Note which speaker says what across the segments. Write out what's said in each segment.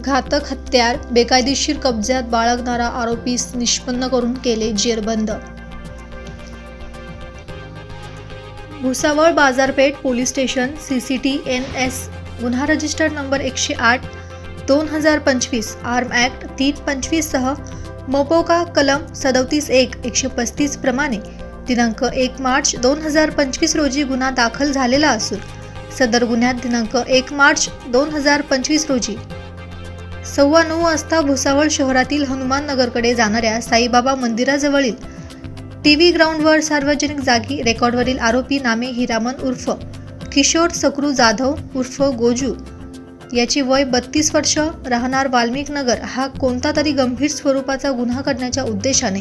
Speaker 1: घातक हत्यार बेकायदेशीर कब्ज्यात बाळगणारा आरोपीस निष्पन्न करून केले जेरबंद. भुसावळ बाजारपेठ police station C C T N S गुन्हा रजिस्टर नंबर एकशे आठ दोन हजार पंचवीस आर्म ॲक्ट तीन पंचवीससह मोपोका कलम सदतीस एक एकशे पस्तीस प्रमाणे दिनांक एक मार्च दोन हजार पंचवीस रोजी गुन्हा दाखल झालेला असून सदर गुन्ह्यात दिनांक एक मार्च दोन हजार पंचवीस रोजी सव्वा नऊ वाजता भुसावळ शहरातील हनुमान नगरकडे जाणाऱ्या साईबाबा मंदिराजवळील टी व्ही ग्राउंडवर सार्वजनिक जागी रेकॉर्डवरील आरोपी नामे हिरामन उर्फ किशोर सकरू जाधव उर्फ गोजू याची वय बत्तीस वर्ष राहणार वाल्मिक नगर हा कोणता तरी गंभीर स्वरूपाचा गुन्हा करण्याच्या उद्देशाने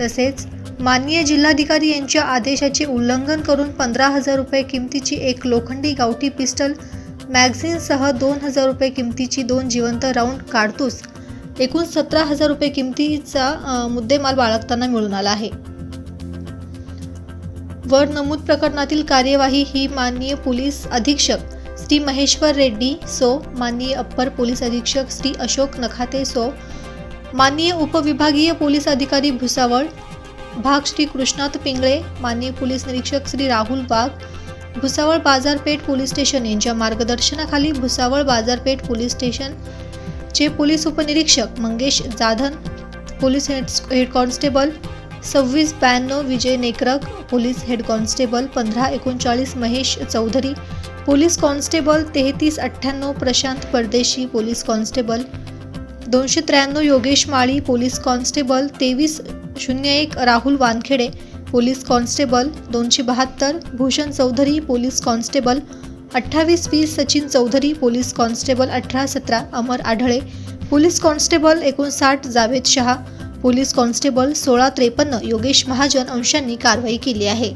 Speaker 1: तसेच माननीय जिल्हाधिकारी यांच्या आदेशाचे उल्लंघन करून पंधरा हजार रुपये किमतीची एक लोखंडी गावठी पिस्टल मॅगझिनसह दोन हजार रुपये किमतीची दोन जिवंत राऊंड काडतूस एकूण सतरा हजार रुपये किमतीचा मुद्देमाल बाळगताना मिळून आला आहे. वर नमूद प्रकरणातील कार्यवाही ही माननीय पोलीस अधीक्षक श्री महेश्वर रेड्डी सो माननीय अप्पर पोलीस अधीक्षक श्री अशोक नखाते सो माननीय उपविभागीय पोलीस अधिकारी भुसावळ भाग श्री कृष्णात पिंगळे माननीय पोलीस निरीक्षक श्री राहुल वाघ भुसावळ बाजारपेठ पोलीस स्टेशन यांच्या मार्गदर्शनाखाली भुसावळ बाजारपेठ पोलीस स्टेशन चे पोलीस उपनिरीक्षक Mangesh Jadhav police head head constable सव्वीस ब्याण्णव विजय नेकरक पोलीस हेड कॉन्स्टेबल पंधरा एकोणचाळीस महेश चौधरी पोलीस कॉन्स्टेबल तेहतीस अठ्ठ्याण्णव प्रशांत परदेशी पोलीस कॉन्स्टेबल दोनशे त्र्याण्णव योगेश माळी पोलीस कॉन्स्टेबल तेवीस शून्य एक राहुल वानखेडे पोलीस कॉन्स्टेबल दोनशे बहात्तर भूषण चौधरी पोलीस कॉन्स्टेबल अठ्ठावीस वीस सचिन चौधरी पोलीस कॉन्स्टेबल अठरा सतरा अमर आढळे पोलीस कॉन्स्टेबल एकोणसाठ जावेद शहा पोलीस कॉन्स्टेबल सोळा त्रेपन्न योगेश महाजन अंशांनी कारवाई केली आहे.